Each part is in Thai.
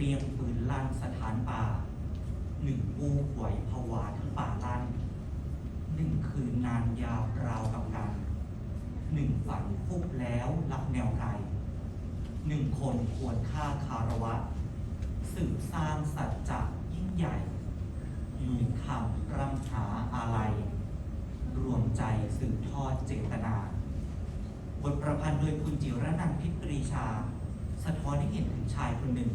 รียงปืนลั่นสถานป่าหนึ่งวูหวผวาทั้งป่าลั่นหนึ่งคืนนานยาวราวกับกันหนึ่งฝันฟุบแล้วรับแนวไกลหนึ่งคนควรค่าคารวะ สืบสร้างสัจจะยิ่งใหญ่หมื่นคำร่ำหาอะไร รวมใจสืบทอดเจตนา บทประพันธ์โดยคุณจิรนันท์พิปรีชา สะท้อนให้เห็นถึงชายคนหนึ่ง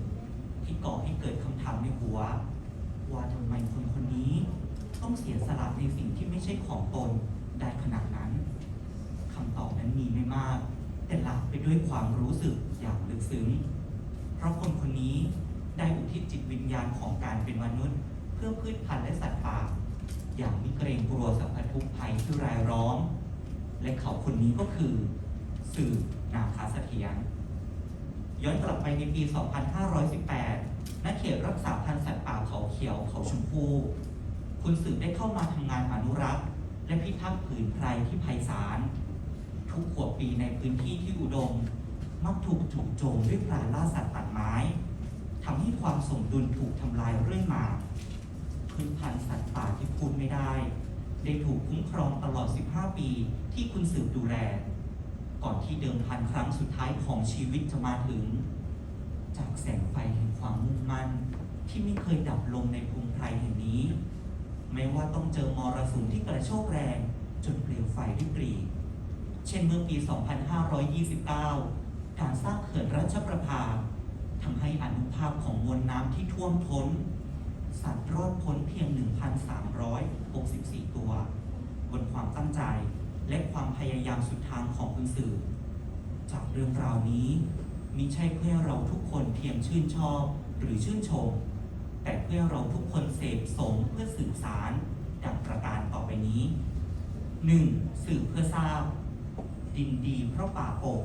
ที่ก่อให้เกิดคำถามในหัว ว่าทำไมคนคนนี้ ต้องเสียสละในสิ่งที่ไม่ใช่ของตนได้ขนาดนั้นคำตอบนั้นมีไม่มาก แต่หลักไปด้วยความรู้สึกอย่างลึกซึ้ง เพราะคนคนนี้ได้อุทิศจิตวิญญาณของการเป็นมนุษย์ เพื่อพืชพันธุ์และสัตว์ป่าอย่างมิเกรงกลัวสัมพพทุกภัยที่รายล้อมและเขาคนนี้ก็คือ สื่อนาคาเสถียร ย้อนกลับไปในปี 2518ณเขตรักษาพันธุ์สัตว์ป่าเขาเขียวเขาชมพู คุณสืบได้เข้ามาทำงานอนุรักษ์ และพิทักษ์ผืนไพรที่ไพศาล ทุกขวบปีในพื้นที่ที่อุดม มักถูกถูกโจมด้วยปลาล่าสัตว์ตัดไม้ทำให้ความสมดุลถูกทำลายเรื่อยมาพืชพันธุ์สัตว์ป่าที่พูดไม่ได้ ได้ถูกคุ้มครองตลอด 15 ปีที่คุณสืบดูแล ก่อนที่เดิมพันครั้งสุดท้ายของชีวิตจะมาถึง จากแสงไฟแห่งความมุ่งมั่น ที่ไม่เคยดับลงในภูมิไพรแห่งนี้ ไม่ว่าต้องเจอมรสุมที่กระโชกแรง จนเปลวไฟได้ปรีเช่นเมื่อปี 2529 การสร้างเขื่อนรัชประภาทำให้อนุภาพของมวลน้ำที่ท่วมท้น สัตว์รอดพ้นเพียง 1,364 ตัว บนความตั้งใจ และความพยายามสุดทางของคุณสื่อ จากเรื่องราวนี้มิใช่เพื่อเราทุกคนเพียงชื่นชอบหรือชื่นชม แต่เพื่อเราทุกคนเสพสมเพื่อสื่อสารดังประการต่อไปนี้ 1. สื่อเพื่อทราบ ดินดีเพราะป่าปก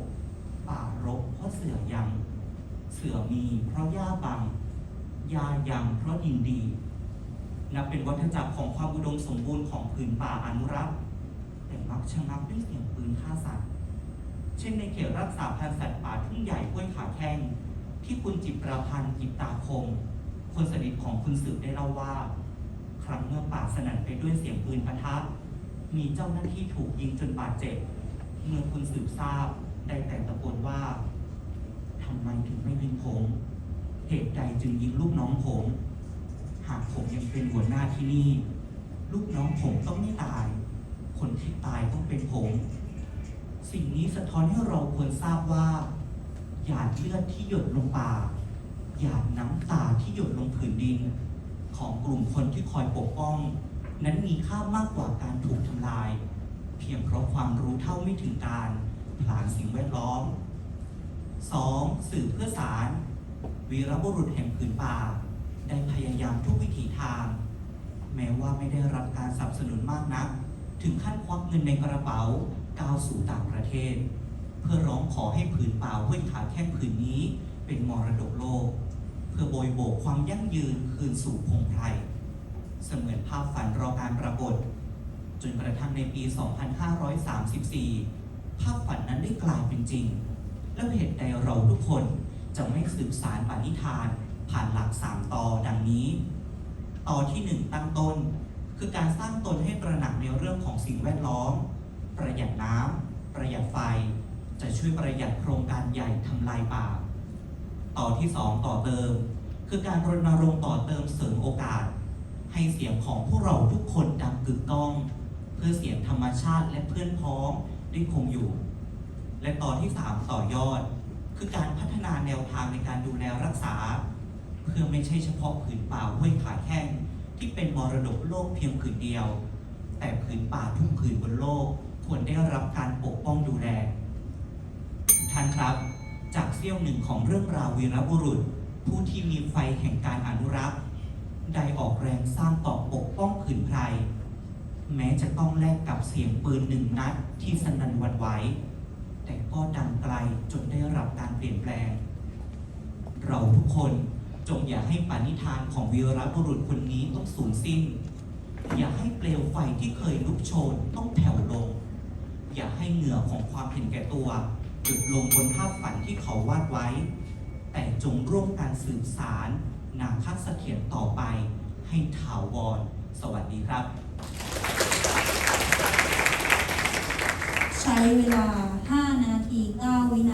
ป่ารกเพราะเสือยัง เสือมีเพราะหญ้าบังยายังเพราะดินดี นับเป็นวัฏจักรของความอุดมสมบูรณ์ของผืนป่าอนุรักษ์ แต่มักชะงักด้วยเสียงปืนฆ่าสัตว์ เช่นในเขตรักษาพันธุ์สัตว์ป่าทุ่งใหญ่ห้วยขาแข้งที่คุณจิตราพันธ์จิตตาคม คนสนิทของคุณสืบได้เล่าว่า ครั้งเมื่อป่าสนั่นไปด้วยเสียงปืนปะทะ มีเจ้าหน้าที่ถูกยิงจนบาดเจ็บ เมื่อคุณสืบทราบได้แต่ตะโกนว่าทำไมถึงไม่ยิงผม เหตุใดจึงยิงลูกน้องผม หากผมยังเป็นหัวหน้าที่นี่ ลูกน้องผมต้องไม่ตาย คนที่ตายต้องเป็นผม สิ่งนี้สะท้อนให้เราควรทราบว่า หยาดเลือดที่หยดลงป่า หยาดน้ำตาที่หยดลงผืนดิน ของกลุ่มคนที่คอยปกป้อง นั้นมีค่ามากกว่าการถูกทำลาย เพียงเพราะความรู้เท่าไม่ถึงการผลาญสิ่งแวดล้อม 2. สื่อเพื่อสาร วีรบุรุษแห่งผืนป่า ได้พยายามทุกวิถีทาง แม้ว่าไม่ได้รับการสนับสนุนมากนัก ถึงขั้นควักเงินในกระเป๋าก้าวสู่ต่างประเทศ เพื่อร้องขอให้ผืนป่าห้วยขาแข้งผืนนี้ เป็นมรดกโลก เพื่อโบยโบกความยั่งยืนคืนสู่พงไพรเสมือนภาพฝันรอการปรากฏจนกระทั่งในปี 2534 ภาพฝันนั้นได้กลายเป็นจริง แล้วเหตุใดเราทุกคนจะไม่สืบสารปณิธาน ผ่านหลักสามตอดังนี้ ต่อที่หนึ่งตั้งต้น คือการสร้างตนให้ตระหนักในเรื่องของสิ่งแวดล้อม ประหยัดน้ำประหยัดไฟ จะช่วยประหยัดโครงการใหญ่ทำลายป่า ต่อที่สองต่อเติม คือการรณรงค์ต่อเติมเสริมโอกาส ให้เสียงของพวกเราทุกคนดังกึกก้อง เพื่อเสียงธรรมชาติและเพื่อนพ้องได้คงอยู่ และต่อที่ 3 ต่อยอด คือการพัฒนาแนวทางในการดูแลรักษา เพื่อไม่ใช่เฉพาะผืนป่าห้วยขาแข้ง ที่เป็นมรดกโลกเพียงผืนเดียว แต่ผืนป่าทุกผืนบนโลกควรได้รับการปกป้องดูแลท่านครับ จากเสี้ยวหนึ่งของเรื่องราววีรบุรุษ ผู้ที่มีไฟแห่งการอนุรักษ์ได้ออกแรงสร้างต่อปกป้องผืนไพรแม้จะต้องแลกกับเสียงปืนหนึ่งนัดที่สนั่นหวันไหวแต่ก็ดังไกลจนได้รับการเปลี่ยนแปลง เราทุกคน จงอย่าให้ปณิธานของวีรบุรุษคนนี้ต้องสูญสิ้น อย่าให้เปลวไฟที่เคยลุกโชนต้องแผ่วลง อย่าให้เหงื่อของความเห็นแก่ตัวหยุดลงบนภาพฝันที่เขาวาดไว้ แต่จงร่วมกันสืบสารนามพักเสถียรต่อไป ให้ถาวร สวัสดีครับ ใช้เวลา